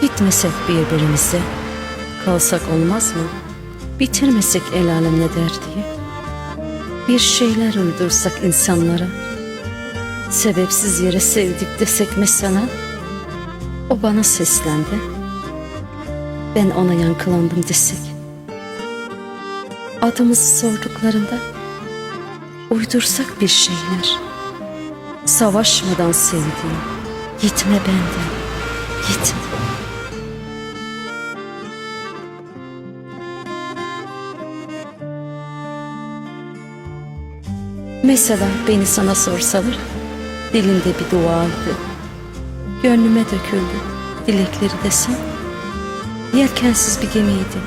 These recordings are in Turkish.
Gitmesek birbirimize, kalsak olmaz mı? Bitirmesek el alem ne der diye. Bir şeyler uydursak insanlara, sebepsiz yere sevdik desek mesela, o bana seslendi, ben ona yankılandım desek. Adımızı sorduklarında, uydursak bir şeyler, savaşmadan sevdiğim, gitme benden, gitme. Mesela beni sana sorsalar, dilinde bir duaydı. Gönlüme döküldü, dilekleri desem. Yelkensiz bir gemiydi.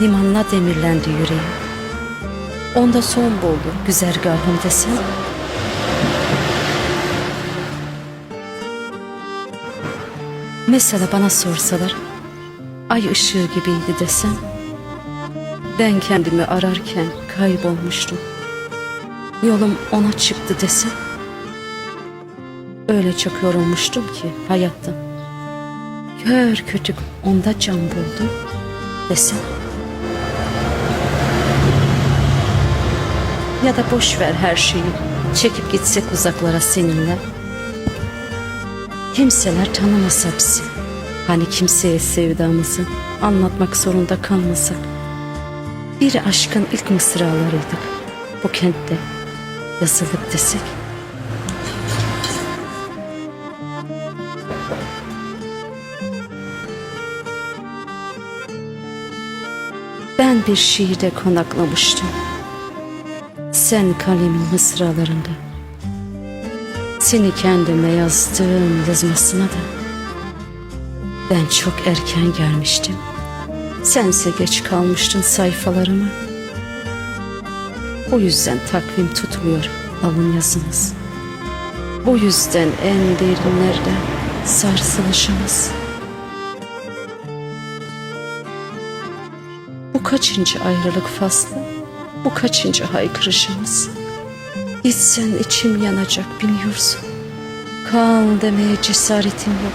Limanla demirlendi yüreğim. Onda son buldu güzergahım desem. Mesela bana sorsalar, ay ışığı gibiydi desem. Ben kendimi ararken kaybolmuştum. Yolum ona çıktı desem. Öyle çok yorulmuştum ki hayattan. Kör kütük onda can buldu desem. Ya da boş ver her şeyi. Çekip gitsek uzaklara seninle. Kimseler tanımasa bizi. Hani kimseye sevdamızı anlatmak zorunda kalmasak. Bir aşkın ilk mısralarıydık bu kentte yazılıp desek. Ben bir şiirde konaklamıştım. Sen kalemin mısralarında. Seni kendime yazdığım yazmasına da. Ben çok erken gelmiştim. Sense geç kalmıştın sayfalarıma. O yüzden takvim tutmuyor alın yazınız. Bu yüzden en derinlerde sarsılışımız. Bu kaçıncı ayrılık faslı, bu kaçıncı haykırışımız. Gitsen içim yanacak biliyorsun. Kal demeye cesaretim yok.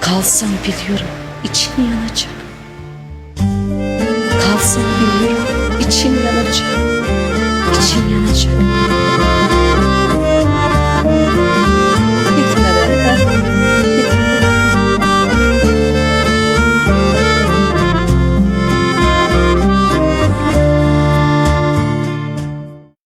Kalsam biliyorum içim yanacak. Kalsam biliyorum içim yanacak için yanacağım.